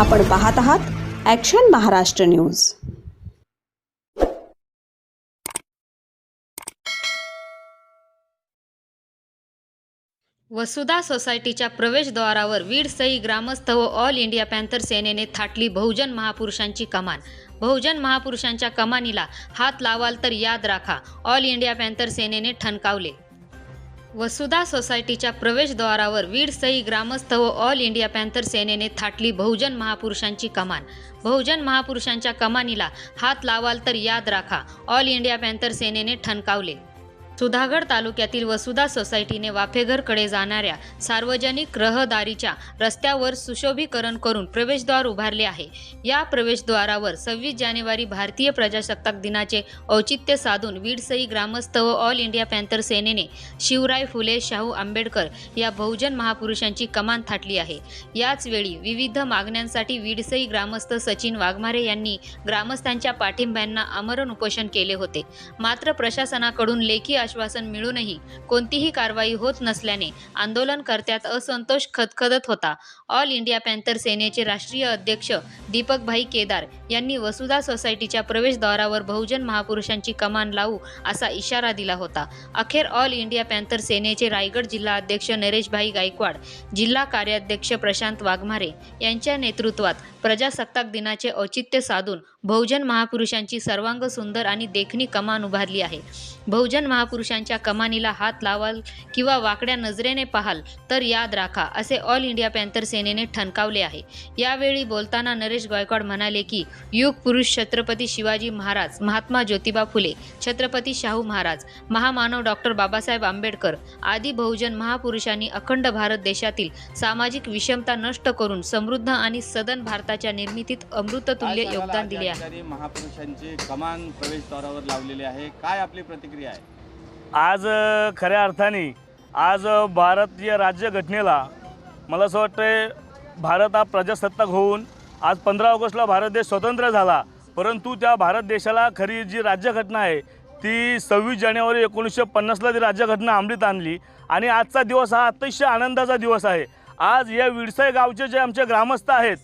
आपण पाहत आहात ॲक्शन महाराष्ट्र न्यूज वसुधा सोसायटीच्या प्रवेशद्वारावर वीडसई ग्रामस्थ व ऑल इंडिया पॅन्थर सेनेने थाटली बहुजन महापुरुषांची कमान. बहुजन महापुरुषांच्या कमानीला हात लावाल तर याद राखा. ऑल इंडिया पॅन्थर सेनेने ठणकावले. वसुधा सोसायटीच्या प्रवेशद्वारावर वीडसई ग्रामस्थ व ऑल इंडिया पॅन्थर सेनेने थाटली बहुजन महापुरुषांची कमान. बहुजन महापुरुषांच्या कमानीला हात लावाल तर याद राखा ऑल इंडिया पॅन्थर सेनेने ठणकावले. सुधागड तालुक्यातील वसुधा सोसायटीने वाफेघरकडे जाणाऱ्या सार्वजनिक रहदारीच्या रस्त्यावर सुशोभीकरण करून प्रवेशद्वार उभारले आहे. या प्रवेशद्वारावर सव्वीस जानेवारी भारतीय प्रजासत्ताक दिनाचे औचित्य साधून वीडसई ग्रामस्थ व ऑल इंडिया पॅन्थर सेनेने शिवराय फुले शाहू आंबेडकर या बहुजन महापुरुषांची कमान थाटली आहे. याच वेळी विविध मागण्यांसाठी वीडसई ग्रामस्थ सचिन वाघमारे यांनी ग्रामस्थांच्या पाठिंब्यांना आमरण उपोषण केले होते. मात्र प्रशासनाकडून लेखी आश्वासन मिळूनही कोणतीही कारवाई होत नसल्याने आंदोलनकर्त्यात असंतोष खदखदत होता. ऑल इंडिया पॅन्थर सेनेचे राष्ट्रीय अध्यक्ष दीपकभाई केदार यांनी वसुधा सोसायटीच्या प्रवेशद्वारावर बहुजन महापुरुषांची कमान लावू असा इशारा दिला होता. अखेर ऑल इंडिया पॅन्थर सेनेचे रायगड जिल्हा अध्यक्ष नरेशभाई गायकवाड जिल्हा कार्याध्यक्ष प्रशांत वाघमारे यांच्या नेतृत्वात प्रजासत्ताक दिनाचे औचित्य साधून बहुजन महापुरुषांची सर्वांग सुंदर आणि देखणी कमान उभारली आहे. बहुजन महापुरुषांच्या कमानीला हात लावाल किंवा वाकड्या नजरेने पाहाल तर याद राखा असे ऑल इंडिया पॅन्थर सेनेने ठणकावले आहे. यावेळी बोलताना नरेश गायकवाड म्हणाले की युग पुरुष छत्रपती शिवाजी महाराज महात्मा ज्योतिबा फुले छत्रपती शाहू महाराज महामानव डॉक्टर बाबासाहेब आंबेडकर आदी बहुजन महापुरुषांनी अखंड भारत देशातील सामाजिक विषमता नष्ट करून समृद्ध आणि सदन भारताच्या निर्मितीत अमृततुल्य योगदान दिले या आहे ठिकाणी महापुरुषांची कमान प्रवेशद्वारावर लावलेली आहे. काय आपली प्रतिक्रिया आहे? आज अ, खऱ्या अर्थाने आज अ, भारतीय राज्यघटनेला मला असं वाटतं भारत हा प्रजासत्ताक होऊन आज पंधरा ऑगस्टला भारत देश स्वतंत्र झाला. परंतु त्या भारत देशाला खरी जी राज्यघटना आहे ती सव्वीस जानेवारी एकोणीसशे पन्नासला ती राज्यघटना अंमलीत आणली. आणि आजचा दिवस हा अतिशय आनंदाचा दिवस आहे. आज या विडसाई गावचे जे आमचे ग्रामस्थ आहेत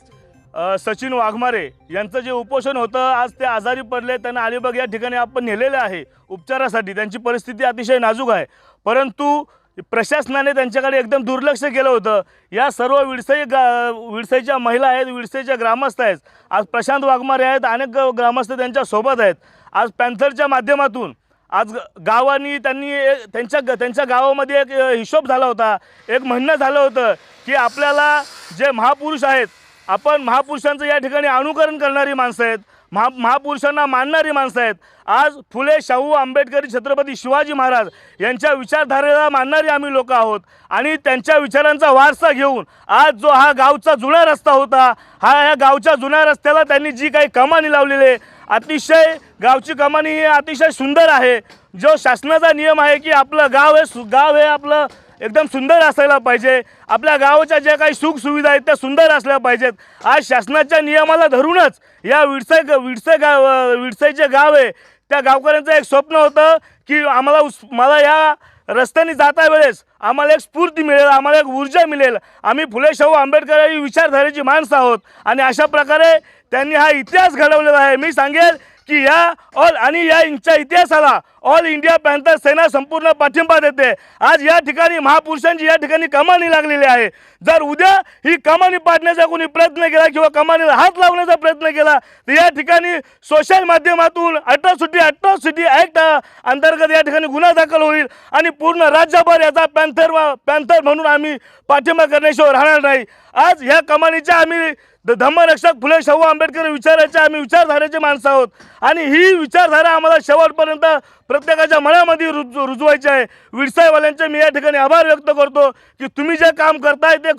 सचिन वाघमारे यांचं जे उपोषण होतं आज ते आजारी पडले त्यांना अलिबाग या ठिकाणी आपण नेलेले आहे उपचारासाठी. त्यांची परिस्थिती अतिशय नाजूक आहे. परंतु प्रशासनाने त्यांच्याकडे एकदम दुर्लक्ष केलं होतं. या सर्व विडसई गा विडसईच्या महिला आहेत विडसईच्या ग्रामस्थ आहेत. आज प्रशांत वाघमारे आहेत अनेक ग्रामस्थ त्यांच्यासोबत आहेत. आज पॅन्थरच्या माध्यमातून आज गावांनी त्यांनी त्यांच्या ग- त्यांच्या गावामध्ये एक हिशोब झाला होता. एक म्हणणं झालं होतं की आपल्याला जे महापुरुष आहेत आपण महापुरुषांचं या ठिकाणी अनुकरण करणारी माणसं आहेत. महा महापुरुषांना मानणारी माणसं आहेत. आज फुले शाहू आंबेडकरी छत्रपती शिवाजी महाराज यांच्या विचारधारेला मानणारी आम्ही लोक आहोत. आणि त्यांच्या विचारांचा वारसा घेऊन आज जो हा गावचा जुना रस्ता होता हा ह्या गावच्या जुन्या रस्त्याला त्यांनी जी काही कमानी लावलेली आहे अतिशय गावची कमानी ही अतिशय सुंदर आहे. जो शासनाचा नियम आहे की आपलं गाव हे सु गाव हे आपलं एकदम सुंदर असायला पाहिजे. आपल्या गावाच्या ज्या काही सुखसुविधा आहेत त्या सुंदर असल्या पाहिजेत. आज शासनाच्या नियमाला धरूनच या विडसाई विडसे गाव विडसेचे जे गाव आहे त्या गावकऱ्यांचं एक स्वप्न होतं की आम्हाला उस मला या रस्त्याने जाता वेळेस आम्हाला एक स्फूर्ती मिळेल आम्हाला एक ऊर्जा मिळेल. आम्ही फुले शाहू आंबेडकर ही विचारधारेची माणसं आहोत. आणि अशा प्रकारे त्यांनी हा इतिहास घडवलेला आहे. मी सांगेल की या ऑल आणि या इंच्या इतिहासाला ऑल इंडिया पॅन्थर सेना संपूर्ण पाठिंबा देते. आज या ठिकाणी महापुरुषांची या ठिकाणी कमानी लागलेली आहे. जर उद्या ही कमानी पाडण्याचा कोणी प्रयत्न केला किंवा कमानीला हात लावण्याचा प्रयत्न केला तर या ठिकाणी सोशल माध्यमातून अट्रॉसिटी अट्रॉसिटी ॲक्ट अंतर्गत या ठिकाणी गुन्हा दाखल होईल आणि पूर्ण राज्यभर याचा पॅन्थर पॅन्थर म्हणून आम्ही पाठिंबा करण्याशिवाय राहणार नाही. आज ह्या कमानीच्या आम्ही धम्मरक्षक फुले शाहू आंबेडकर विचाराचे आम्ही विचारधारेचे माणसं आहोत. आणि ही विचारधारा आम्हाला शेवटपर्यंत प्रत्येकाच्या मनामध्ये रुज रुजवायची आहे. विडसाईवाल्यांचे मी या ठिकाणी आभार व्यक्त करतो की तुम्ही जे काम करताय ते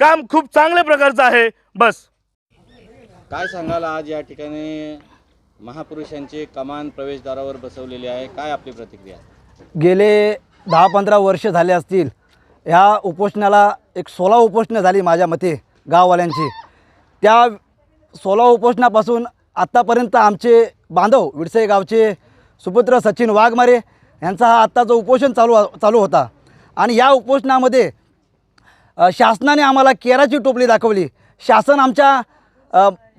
काम खूप चांगल्या प्रकारचं आहे. बस. काय सांगाल आज या ठिकाणी महापुरुषांची कमान प्रवेशद्वारावर बसवलेली आहे? काय आपली प्रतिक्रिया? गेले दहा पंधरा वर्ष झाले असतील. ह्या उपोषणाला एक सोळा उपोषणं झाली माझ्या मते गाववाल्यांची. त्या सोळा उपोषणापासून आत्तापर्यंत आमचे बांधव विडसे गावचे सुपुत्र सचिन वाघमारे यांचा हा आत्ता जो उपोषण चालू चालू होता. आणि या उपोषणामध्ये शासनाने आम्हाला केराची टोपली दाखवली. शासन आमच्या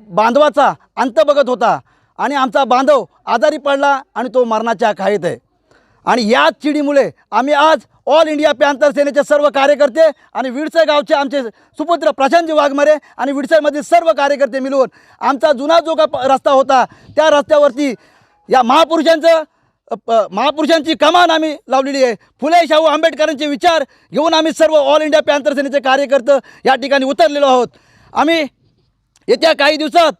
बांधवाचा अंत बघत होता. आणि आमचा बांधव आजारी पडला आणि तो मरणाच्या खाईत आहे. आणि याच चिडीमुळे आम्ही आज ऑल इंडिया पॅन्थर सेनेचे सर्व कार्यकर्ते आणि विडसर गावचे आमचे सुपुत्र प्रशांतजी वाघमारे आणि विडसरमधील सर्व कार्यकर्ते मिळून आमचा जुना जो का प- रस्ता होता त्या रस्त्यावरती या महापुरुषांचं प- महापुरुषांची कमान आम्ही लावलेली आहे. फुले शाहू आंबेडकरांचे विचार घेऊन आम्ही सर्व ऑल इंडिया पॅन्थर सेनेचे कार्यकर्ते या ठिकाणी उतरलेलो आहोत. आम्ही येत्या काही दिवसात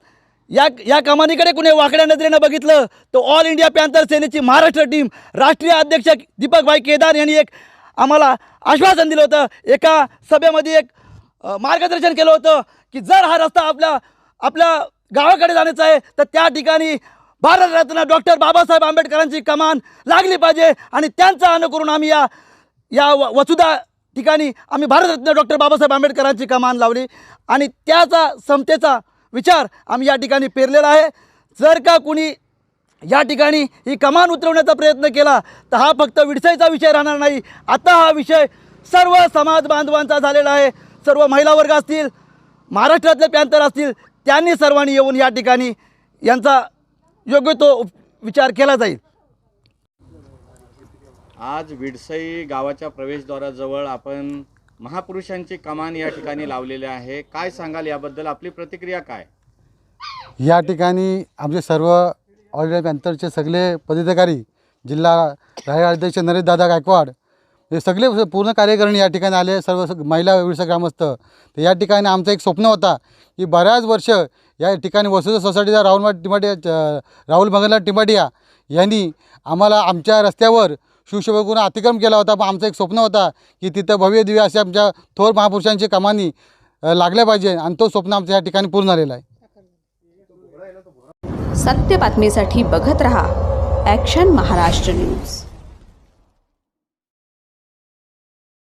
या या कमानीकडे कुणी वाकड्या नजरेनं बघितलं तर ऑल इंडिया पॅन्थर सेनेची महाराष्ट्र टीम राष्ट्रीय अध्यक्ष दीपकभाई केदार यांनी एक आम्हाला आश्वासन दिलं होतं. एका सभेमध्ये एक मार्गदर्शन केलं होतं की जर हा रस्ता आपल्या आपल्या गावाकडे जाण्याचा आहे तर त्या ठिकाणी भारतरत्न डॉक्टर बाबासाहेब आंबेडकरांची कमान लागली पाहिजे आणि त्यांचा अनुकरून आम्ही या या व वसुधा ठिकाणी आम्ही भारतरत्न डॉक्टर बाबासाहेब आंबेडकरांची कमान लावली. आणि त्याचा समतेचा विचार आम्ही या ठिकाणी पेरलेला आहे. जर का कुणी या ठिकाणी ही कमान उतरवण्याचा प्रयत्न केला तर हा फक्त विडसाईचा विषय राहणार नाही. आता हा विषय सर्व समाज बांधवांचा झालेला आहे. सर्व महिला वर्ग असतील महाराष्ट्रातले पॅंथर असतील त्यांनी सर्वांनी येऊन या ठिकाणी यांचा योग्य तो विचार केला जाईल. आज विडसई गावाच्या प्रवेशद्वाराजवळ आपण महापुरुषांची कमान या ठिकाणी लावलेली आहे. काय सांगाल याबद्दल? आपली प्रतिक्रिया काय? या ठिकाणी आमचे सर्व ऑल इंडिया पॅन्थरचे सगळे पदाधिकारी जिल्हा राय अध्यक्ष नरेश दादा गायकवाड हे सगळे पूर्ण कार्यकारिणी या ठिकाणी आले. सर्व महिला व्यवसाय ग्रामस्थ. तर या ठिकाणी आमचं एक स्वप्न होता की बऱ्याच वर्ष या ठिकाणी वसुधा सोसायटीचा राहुल टिमाटिया राहुल मंगलनाथ टिमाटिया यांनी आम्हाला आमच्या रस्त्यावर शिवसेवकून अतिक्रम केला होता. पण आमचं एक स्वप्न होता की तिथं भव्य दिव्य अशा आमच्या थोर महापुरुषांची कमानी लागल्या पाहिजे. आणि तो स्वप्न आमच्या या ठिकाणी पूर्ण झालेला आहे. सत्य बातमीसाठी बघत रहा ॲक्शन महाराष्ट्र न्यूज